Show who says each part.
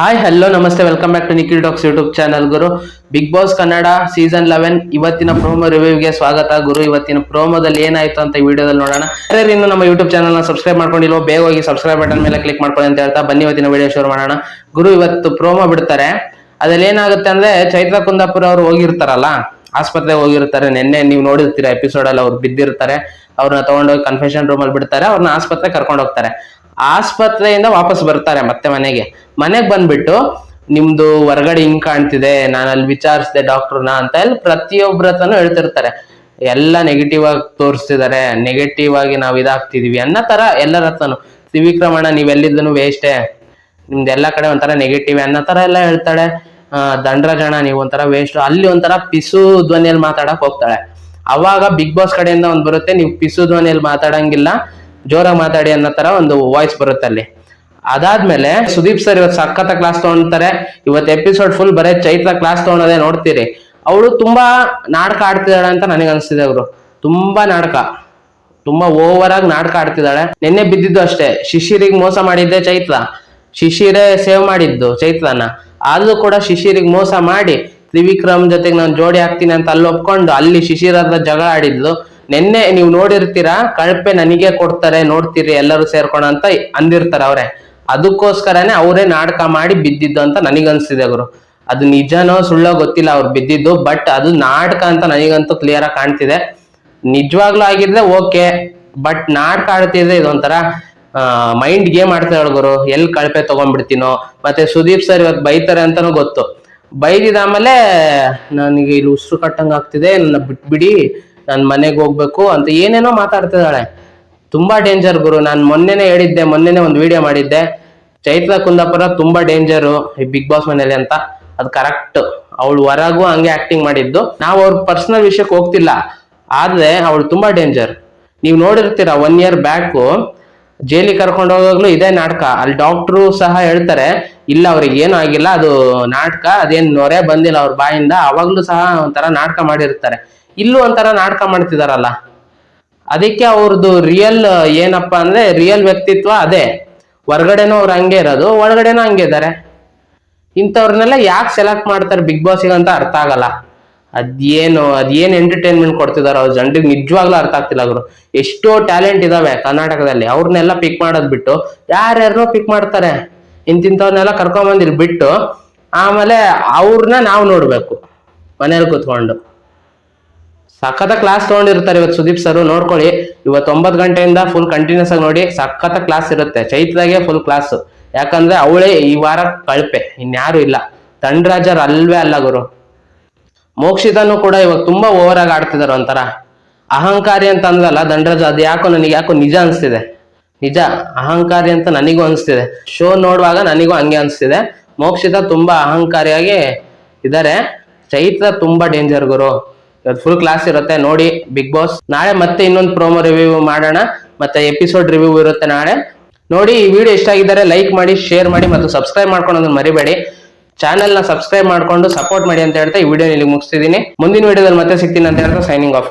Speaker 1: Hi hello namaste welcome back to Nikhil docs YouTube channel Guru Big Boss Kannada season eleven ಇವತ್ತಿನ promo ರಿವ್ಯೂಗೆ ಸ್ವಾಗತ ಗುರು ಇವತ್ತಿನ ಪ್ರೋಮೋದಲ್ಲಿ ಏನಾಯ್ತು ಅಂತ ವಿಡಿಯೋದಲ್ಲಿ ನೋಡೋಣ. ಯಾರ್ಯಾರು ಇನ್ನು ನಮ್ಮ ಯೂಟ್ಯೂಬ್ ಚಾನಲ್ನ ಸಬ್ಸ್ಕ್ರೈಬ್ ಮಾಡ್ಕೊಂಡಿಲ್ವೋ, ಬೇಗ ಹೋಗಿ ಸಬ್ಸ್ಕ್ರೈಬ್ ಬಟನ್ ಮೇಲೆ ಕ್ಲಿಕ್ ಮಾಡ್ಕೊಳ್ಳಿ ಅಂತ ಹೇಳ್ತಾ ಬನ್ನಿ ಇವತ್ತಿನ ವಿಡಿಯೋ ಶುರು ಮಾಡೋಣ. ಗುರು ಇವತ್ತು ಪ್ರೋಮೋ ಬಿಡ್ತಾರೆ. ಅದ್ರಲ್ಲಿ ಏನಾಗುತ್ತೆ ಅಂದ್ರೆ ಚೈತ್ರ ಕುಂದಾಪುರ ಅವ್ರು ಹೋಗಿರ್ತಾರಲ್ಲ, ಆಸ್ಪತ್ರೆಗೆ ಹೋಗಿರ್ತಾರೆ. ನಿನ್ನೆ ನೀವು ನೋಡಿರ್ತೀರ ಎಪಿಸೋಡ್ ಅಲ್ಲಿ ಅವ್ರು ಬಿದ್ದಿರ್ತಾರೆ. ಅವ್ರನ್ನ ತಗೊಂಡೋಗಿ ಕನ್ಫೆಷನ್ ರೂಮ್ ಅಲ್ಲಿ ಬಿಡ್ತಾರೆ. ಅವ್ರನ್ನ ಆಸ್ಪತ್ರೆಗೆ ಕರ್ಕೊಂಡು ಹೋಗ್ತಾರೆ ಆಸ್ಪತ್ರೆಯಿಂದ ವಾಪಸ್ ಬರ್ತಾರೆ ಮತ್ತೆ ಮನೆಗೆ. ಮನೆಗೆ ಬಂದ್ಬಿಟ್ಟು, ನಿಮ್ದು ಹೊರಗಡೆ ಹಿಂಗ್ ಕಾಣ್ತಿದೆ ನಾನು ಅಲ್ಲಿ ವಿಚಾರಿಸಿದೆ ಡಾಕ್ಟರ್ನ ಅಂತ ಹೇಳಿ ಪ್ರತಿಯೊಬ್ಬರ ಹತ್ರನೂ ಹೇಳ್ತಿರ್ತಾರೆ. ಎಲ್ಲ ನೆಗೆಟಿವ್ ಆಗಿ ತೋರಿಸ್ತಿದ್ದಾರೆ ನೆಗೆಟಿವ್ ಆಗಿ ನಾವು ಇದಾಗ್ತಿದೀವಿ ಅನ್ನೋ ತರ ಎಲ್ಲರ ಹತ್ರನು. ತ್ರಿವಿಕ್ರಮಣ ನೀವೆಲ್ಲಿದ್ದನು ವೇಸ್ಟೇ ನಿಮ್ದೆಲ್ಲ ಕಡೆ ಒಂಥರ ನೆಗೆಟಿವ್ ಅನ್ನೋ ತರ ಎಲ್ಲ ಹೇಳ್ತಾಳೆ. ದಂಡ್ರಜಣ ನೀವು ಒಂಥರ ವೇಸ್ಟ್ ಅಲ್ಲಿ ಒಂಥರ ಪಿಸು ಧ್ವನಿಯಲ್ಲಿ ಮಾತಾಡಕ್ ಹೋಗ್ತಾಳೆ. ಅವಾಗ ಬಿಗ್ ಬಾಸ್ ಕಡೆಯಿಂದ ಒಂದ್ ಬರುತ್ತೆ, ನೀವು ಪಿಸು ಧ್ವನಿಯಲ್ಲಿ ಮಾತಾಡಂಗಿಲ್ಲ. ಜೋರಾಗಿ ಮಾತಾಡಿ ಅನ್ನೋ ತರ ಒಂದು ವಾಯ್ಸ್ ಬರುತ್ತೆ ಅಲ್ಲಿ. ಅದಾದ್ಮೇಲೆ ಸುದೀಪ್ ಸರ್ ಇವತ್ತು ಸಖತ್ತ ಕ್ಲಾಸ್ ತಗೊಂತಾರೆ. ಇವತ್ತು ಎಪಿಸೋಡ್ ಫುಲ್ ಬರೇ ಚೈತ್ರ ಕ್ಲಾಸ್ ತಗೊಳೋದೇ ನೋಡ್ತೀರಿ. ಅವಳು ತುಂಬಾ ನಾಟಕ ಆಡ್ತಿದ್ದಾಳೆ ಅಂತ ನನಗೆ ಅನಿಸ್ತಿದೆ ಅವರು. ತುಂಬಾ ನಾಟಕ. ತುಂಬಾ ಓವರ್ ಆಗಿ ನಾಟಕ ಆಡ್ತಿದ್ದಾಳೆ. ನಿನ್ನೆ ಬಿದ್ದಿದ್ದು ಅಷ್ಟೇ. ಶಿಶಿರಿಗೆ ಮೋಸ ಮಾಡಿದ್ದೆ ಚೈತ್ರ. ಶಿಶಿರೇ ಸೇವ್ ಮಾಡಿದ್ದು ಚೈತ್ರನ. ಆದ್ರೂ ಕೂಡ ಶಿಶಿರಿಗೆ ಮೋಸ ಮಾಡಿ ತ್ರಿವಿಕ್ರಮ್ ಜೊತೆಗೆ ನಾನು ಜೋಡಿ ಹಾಕ್ತೀನಿ ಅಂತ ಅಲ್ಲಿ ಒಪ್ಕೊಂಡು ಅಲ್ಲಿ ಶಿಶಿರ ಹತ್ರ ಜಗಳ ಆಡಿದ್ಲು. ನಿನ್ನೆ ನೀವು ನೋಡಿರ್ತೀರಾ, ಕಳಪೆ ನನಗೆ ಕೊಡ್ತಾರೆ, ನೋಡ್ತೀರಿ, ಎಲ್ಲರೂ ಸೇರ್ಕೊಣ ಅಂತ ಅಂದಿರ್ತಾರೆ ಅವ್ರೆ. ಅದಕ್ಕೋಸ್ಕರನೇ ಅವರೇ ನಾಟಕ ಮಾಡಿ ಬಿದ್ದಿದ್ದು ಅಂತ ನನಗನ್ಸಿದೆ ಗುರು. ಅದು ನಿಜನೋ ಸುಳ್ಳೋ ಗೊತ್ತಿಲ್ಲ ಅವ್ರು ಬಿದ್ದಿದ್ದು, ಬಟ್ ಅದು ನಾಟಕ ಅಂತ ನನಗಂತೂ ಕ್ಲಿಯರ್ ಆಗಿ ಕಾಣ್ತಿದೆ. ನಿಜವಾಗ್ಲೂ ಆಗಿದ್ರೆ ಓಕೆ, ಬಟ್ ನಾಟಕ ಆಡ್ತಿದ್ರೆ ಇದೊಂಥರ ಮೈಂಡ್ ಗೇಮ್ ಮಾಡ್ತಾರೆ ಗುರು. ಎಲ್ಲಿ ಕಳಪೆ ತಗೊಂಡ್ಬಿಡ್ತೀನೋ, ಮತ್ತೆ ಸುದೀಪ್ ಸರ್ ಇವತ್ತು ಬೈತಾರೆ ಅಂತಾನೂ ಗೊತ್ತು. ಬೈದಿದಾದ್ಮೇಲೆ ನನಗೆ ಇಲ್ಲಿ ಉಸಿರು ಕಟ್ಟಂಗೆ ಆಗ್ತಿದೆ, ನನ್ನ ಬಿಟ್ಬಿಡಿ ನಾನು ಮನೆಗೆ ಹೋಗ್ಬೇಕು ಅಂತ ಏನೇನೋ ಮಾತಾಡ್ತಿದ್ದಾಳೆ. ತುಂಬಾ ಡೇಂಜರ್ ಗುರು. ನಾನು ಮೊನ್ನೆನೆ ಹೇಳಿದ್ದೆ, ಮೊನ್ನೆನೆ ಒಂದು ವಿಡಿಯೋ ಮಾಡಿದ್ದೆ. ಚೈತ್ರ ಕುಂದಾಪುರ ತುಂಬಾ ಡೇಂಜರು ಈ ಬಿಗ್ ಬಾಸ್ ಮನೇಲಿ ಅಂತ. ಅದು ಕರೆಕ್ಟ್ ಅವಳು ಹೊರಗೂ ಹಂಗೆ ಆಕ್ಟಿಂಗ್ ಮಾಡಿದ್ದು. ನಾವು ಅವ್ರ ಪರ್ಸನಲ್ ವಿಷಯಕ್ಕೆ ಹೋಗ್ತಿಲ್ಲ. ಆದ್ರೆ ಅವಳು ತುಂಬಾ ಡೇಂಜರ್ ನೀವು ನೋಡಿರ್ತೀರ ಒನ್ ಇಯರ್ ಬ್ಯಾಕು ಜೈಲಿಗೆ ಕರ್ಕೊಂಡು ಹೋಗಾಗ್ಲೂ ಇದೇ ನಾಟಕ. ಅಲ್ಲಿ ಡಾಕ್ಟ್ರು ಸಹ ಹೇಳ್ತಾರೆ, ಇಲ್ಲ, ಅವ್ರಿಗೆ ಏನೂ ಆಗಿಲ್ಲ. ಅದು ನಾಟಕ. ಅದೇನು ನೊರೆ ಬಂದಿಲ್ಲ ಅವ್ರ ಬಾಯಿಂದ. ಅವಾಗ್ಲೂ ಸಹ ಒಂಥರ ನಾಟಕ ಮಾಡಿರ್ತಾರೆ. ಇಲ್ಲೂ ಒಂಥರ ನಾಟಕ ಮಾಡ್ತಿದಾರಲ್ಲ. ಅದಕ್ಕೆ ಅವ್ರದ್ದು ರಿಯಲ್ ಏನಪ್ಪಾ ಅಂದ್ರೆ ರಿಯಲ್ ವ್ಯಕ್ತಿತ್ವ ಅದೇ. ಹೊರ್ಗಡೆನೂ ಅವ್ರು ಹಂಗೆ ಇರೋದು, ಒಳಗಡೆನೂ ಹಂಗೆ ಇದ್ದಾರೆ. ಇಂಥವ್ರನ್ನೆಲ್ಲ ಯಾಕೆ ಸೆಲೆಕ್ಟ್ ಮಾಡ್ತಾರೆ ಬಿಗ್ ಬಾಸ್ಗೆ ಅಂತ ಅರ್ಥ ಆಗಲ್ಲ. ಅದೇನು ಅದೇನು ಎಂಟರ್ಟೈನ್ಮೆಂಟ್ ಕೊಡ್ತಿದಾರೋ ಅವ್ರ ಜನರಿಗೆ ನಿಜವಾಗ್ಲೂ ಅರ್ಥ ಆಗ್ತಿಲ್ಲ ಅವರು ಎಷ್ಟೋ ಟ್ಯಾಲೆಂಟ್ ಇದಾವೆ ಕರ್ನಾಟಕದಲ್ಲಿ ಅವ್ರನ್ನೆಲ್ಲ ಪಿಕ್ ಮಾಡೋದ್ ಬಿಟ್ಟು ಯಾರ್ಯಾರನೋ ಪಿಕ್ ಮಾಡ್ತಾರೆ. ಇಂತಿಂಥವ್ರನ್ನೆಲ್ಲ ಕರ್ಕೊಂಬಂದಿರ್ ಬಿಟ್ಟು, ಆಮೇಲೆ ಅವ್ರನ್ನ ನಾವು ನೋಡಬೇಕು, ಮನೇಲಿ ಕೂತ್ಕೊಂಡು. ಸಖತ್ತ ಕ್ಲಾಸ್ ತಗೊಂಡಿರ್ತಾರೆ ಇವತ್ತು ಸುದೀಪ್ ಸರ್ ನೋಡ್ಕೊಳ್ಳಿ. ಇವತ್ತು ಒಂಬತ್ತು ಗಂಟೆಯಿಂದ ಫುಲ್ ಕಂಟಿನ್ಯೂಸ್ ಆಗಿ ನೋಡಿ, ಸಖತ್ ಕ್ಲಾಸ್ ಇರುತ್ತೆ. ಚೈತ್ರದಾಗೆ ಫುಲ್ ಕ್ಲಾಸ್ ಯಾಕಂದ್ರೆ ಅವಳೇ ಈ ವಾರ ಕಳಪೆ ಇನ್ಯಾರು ಇಲ್ಲ. ತಂಡರಾಜರ್ ಅಲ್ವೇ ಅಲ್ಲ ಗುರು. ಮೋಕ್ಷಿತನು ಕೂಡ ಇವಾಗ ತುಂಬಾ ಓವರ್ ಆಗಿ ಆಡ್ತಿದಾರೆ ಒಂಥರ. ಅಹಂಕಾರಿ ಅಂತ ಅಂದ್ರಲ್ಲ ದಂಡರಾಜ, ಅದು ಯಾಕೋ ನನಗೆ ಯಾಕೋ ನಿಜ ಅನಿಸ್ತಿದೆ. ನಿಜ, ಅಹಂಕಾರಿ ಅಂತ ನನಗೂ ಅನಿಸ್ತಿದೆ. ಶೋ ನೋಡುವಾಗ ನನಗೂ ಹಂಗೆ ಅನಿಸ್ತಿದೆ. ಮೋಕ್ಷಿತ ತುಂಬಾ ಅಹಂಕಾರಿಯಾಗಿ ಇದ್ದಾರೆ ಚೈತ್ರ ತುಂಬಾ ಡೇಂಜರ್ ಗುರು. ಇವತ್ತು ಫುಲ್ ಕ್ಲಾಸ್ ಇರುತ್ತೆ, ನೋಡಿ ಬಿಗ್ ಬಾಸ್ ನಾಳೆ ಮತ್ತೆ ಇನ್ನೊಂದು ಪ್ರೋಮೋ ರಿವ್ಯೂ ಮಾಡೋಣ, ಮತ್ತೆ ಎಪಿಸೋಡ್ ರಿವ್ಯೂ ಇರುತ್ತೆ ನಾಳೆ. ನೋಡಿ, ಈ ವಿಡಿಯೋ ಇಷ್ಟ ಆಗಿದ್ದಾರೆ ಲೈಕ್ ಮಾಡಿ ಶೇರ್ ಮಾಡಿ ಮತ್ತು ಸಬ್ಸ್ಕ್ರೈಬ್ ಮಾಡ್ಕೊಂಡು ಮರಿಬೇಡಿ. ಚಾನೆಲ್ನ ಸಬ್ಸ್ಕ್ರೈಬ್ ಮಾಡ್ಕೊಂಡು ಸಪೋರ್ಟ್ ಮಾಡಿ ಅಂತ ಹೇಳ್ತಾ ಈ ವಿಡಿಯೋ ಇಲ್ಲಿ ಮುಗಿಸ್ತಿದ್ದೀನಿ. ಮುಂದಿನ ವಿಡಿಯೋದಲ್ಲಿ ಮತ್ತೆ ಸಿಗ್ತೀನಿ ಅಂತ ಹೇಳ್ತಾ ಸೈನಿಂಗ್ ಆಫ್